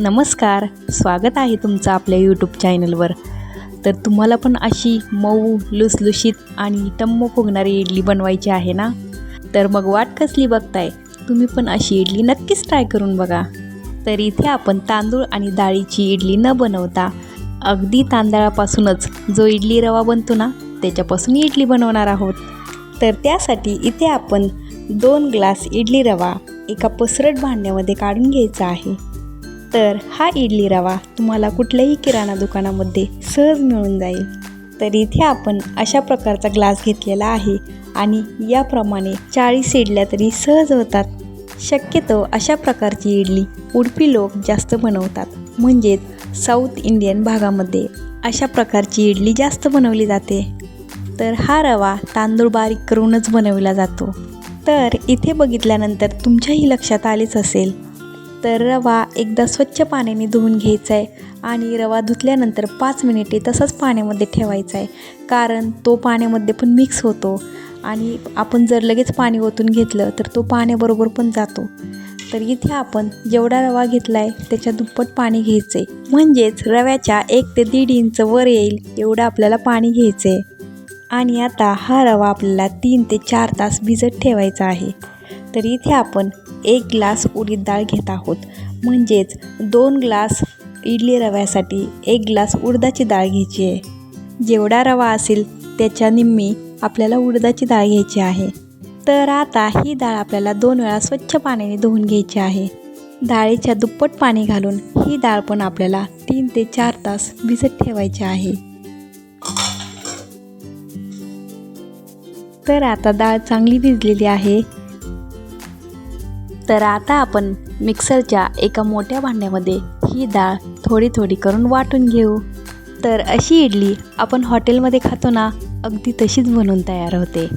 नमस्कार स्वागत आहे तुमचं आपल्या यूट्यूब चॅनलवर तर तुम्हाला पण अशी मऊ लुसलुशीत आणि टम्म फुगणारी इडली बनवायची आहे ना? तर मग वाट कसली बघताय? तुम्ही पण अशी इडली नक्कीच ट्राय करून बघा. तर इथे आपण तांदूळ आणि डाळीची इडली न बनवता अगदी तांदळापासूनच जो इडली रवा बनतो ना त्याच्यापासून इडली बनवणार आहोत. तर त्यासाठी इथे आपण दोन ग्लास इडली रवा एका पसरट भांड्यामध्ये काढून घ्यायचा आहे. तर हा इडली रवा तुम्हाला कुठल्याही किराणा दुकानामध्ये सहज मिळून जाईल. तर इथे आपण अशा प्रकारचा ग्लास घेतलेला आहे आणि याप्रमाणे चाळीस इडल्या तरी सहज होतात. शक्यतो अशा प्रकारची इडली उडपी लोक जास्त बनवतात. म्हणजेच साऊथ इंडियन भागामध्ये अशा प्रकारची इडली जास्त बनवली जाते. तर हा रवा तांदूळ बारीक करूनच बनवला जातो. तर इथे बघितल्यानंतर तुमच्याही लक्षात आलेच असेल तर रवा एकदा स्वच्छ पाण्याने धुवून घ्यायचा आहे आणि रवा धुतल्यानंतर पाच मिनिटे तसंच पाण्यामध्ये ठेवायचा आहे कारण तो पाण्यामध्ये पण मिक्स होतो आणि आपण जर लगेच पाणी ओतून घेतलं तर तो पाण्याबरोबर पण जातो. तर इथे आपण जेवढा रवा घेतला आहे त्याच्या दुप्पट पाणी घ्यायचं आहे म्हणजेच रव्याच्या एक ते दीड इंच वर येईल एवढं आपल्याला पाणी घ्यायचं आहे आणि आता हा रवा आपल्याला तीन ते चार तास भिजत ठेवायचा आहे. तर इथे आपण एक ग्लास उडीद डाळ घेत आहोत. म्हणजेच दोन ग्लास इडली रव्यासाठी एक ग्लास उडदाची डाळ घ्यायची आहे. जेवढा रवा असेल त्याच्या निम्मी आपल्याला उडदाची डाळ घ्यायची आहे. तर आता ही डाळ आपल्याला दोन वेळा स्वच्छ पाण्याने धुवून घ्यायची आहे. डाळीच्या दुप्पट पाणी घालून ही डाळ पण आपल्याला तीन ते चार तास भिजत ठेवायची आहे. तर आता डाळ चांगली भिजलेली आहे. तर आता आपण मिक्सरच्या एका मोठ्या भांड्यामध्ये ही डाळ थोडी थोडी करून वाटून घेऊ. तर अशी इडली आपण हॉटेलमध्ये खातो ना अगदी तशीच बनवून तयार होते.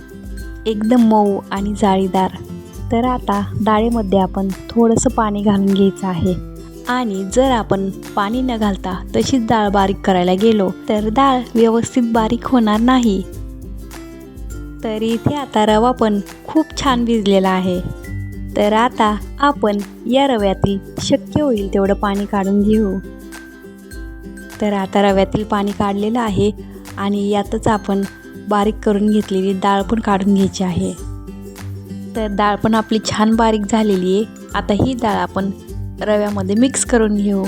एकदम मऊ आणि जाळीदार. तर आता डाळीमध्ये आपण थोडंसं पाणी घालून घ्यायचं आहे. आणि जर आपण पाणी न घालता तशीच डाळ बारीक करायला गेलो तर डाळ व्यवस्थित बारीक होणार नाही. तर इथे आता रवा पण खूप छान भिजलेला आहे. तर आता आपण या रव्यातील शक्य होईल तेवढं पाणी काढून घेऊ. तर आता रव्यातील पाणी काढलेलं आहे आणि यातच आपण बारीक करून घेतलेली डाळ पण काढून घ्यायची आहे. तर डाळ पण आपली छान बारीक झालेली आहे. आता ही डाळ आपण रव्यामध्ये मिक्स करून घेऊ.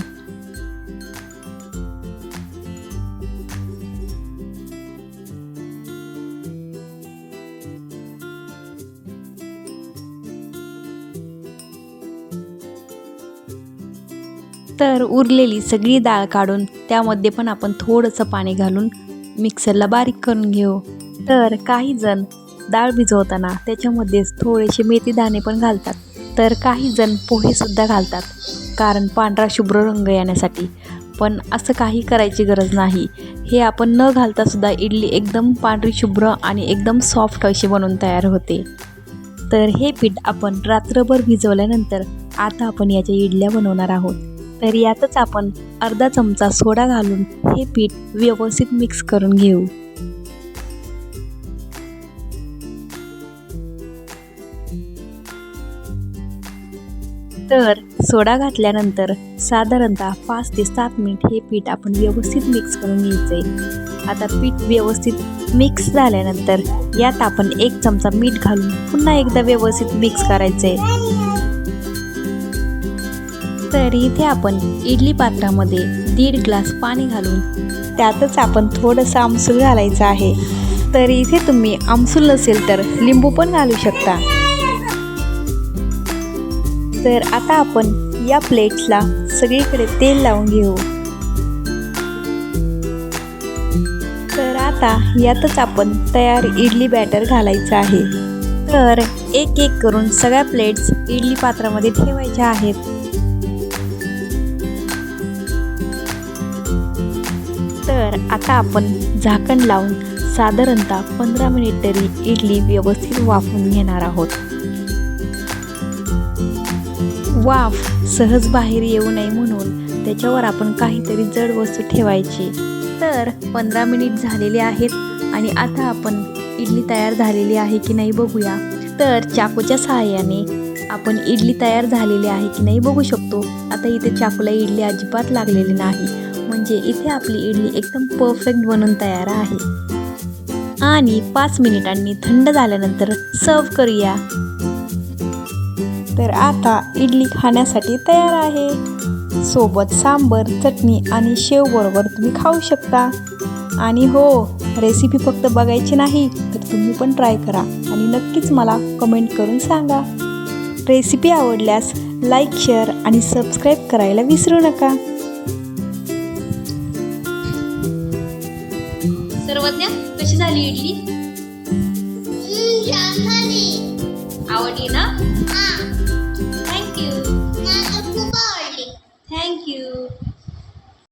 तर उरलेली सगळी डाळ काढून त्यामध्ये पण आपण थोडंसं पाणी घालून मिक्सरला बारीक करून घेऊ. तर काही जण डाळ भिजवताना त्याच्यामध्येच थोडेसे मेथी दाणे पण घालतात. तर काही जण पोहेसुद्धा घालतात कारण पांढरा शुभ्र रंग येण्यासाठी. पण असं काही करायची गरज नाही. हे आपण न घालतासुद्धा इडली एकदम पांढरी शुभ्र आणि एकदम सॉफ्ट अशी बनवून तयार होते. तर हे पीठ आपण रात्रभर भिजवल्यानंतर आता आपण याच्या इडल्या बनवणार आहोत. तर यातच आपण अर्धा चमचा सोडा घालून हे पीठ व्यवस्थित मिक्स करून घेऊ. तर सोडा घातल्यानंतर साधारणतः पाच ते सात मिनिट हे पीठ आपण व्यवस्थित मिक्स करून घ्यायचे आता पीठ व्यवस्थित मिक्स झाल्यानंतर यात आपण एक चमचा मीठ घालून पुन्हा एकदा व्यवस्थित मिक्स करायचं तयारी तर इथे आपण इडली पात्रामध्ये दीड ग्लास पाणी घालून त्यातच आपण थोडंसं आमसूल घालायचं आहे. तर इथे तुम्ही आमसूल नसेल तर लिंबू पण घालू शकता. तर आता आपण या प्लेट्सला सगळीकडे तेल लावून घेऊ. तर आता यातच आपण तयार इडली बॅटर घालायचं आहे. तर एक एक करून सगळ्या प्लेट्स इडली पात्रामध्ये ठेवायच्या आहेत. तर आता आपण झाकण लावून साधारणतः पंधरा मिनिट तरी इडली व्यवस्थित वाफून घेणार आहोत. वाफ सहज बाहेर येऊ नये म्हणून त्याच्यावर आपण काहीतरी जड वस्तू ठेवायची. तर पंधरा मिनिट झालेले आहेत आणि आता आपण इडली तयार झालेली आहे की नाही बघूया. तर चाकूच्या सहाय्याने आपण इडली तयार झालेली आहे की नाही बघू शकतो. आता इथे चाकूला इडली अजिबात लागलेली नाही. म्हणजे इथे आपली इडली एकदम परफेक्ट बनून तयार आहे. आणि पाच मिनिटांनी थंड झाल्यानंतर सर्व करूया. तर आता इडली खाण्यासाठी तयार आहे. सोबत सांबर चटणी आणि शेव बरोबर तुम्ही खाऊ शकता. आणि हो रेसिपी फक्त बघायची नाही तर तुम्ही पण ट्राय करा. आणि नक्कीच मला कमेंट करून सांगा. रेसिपी आवडल्यास लाईक शेअर आणि सबस्क्राईब करायला विसरू नका. कशी झाली इडली? आवडली ना?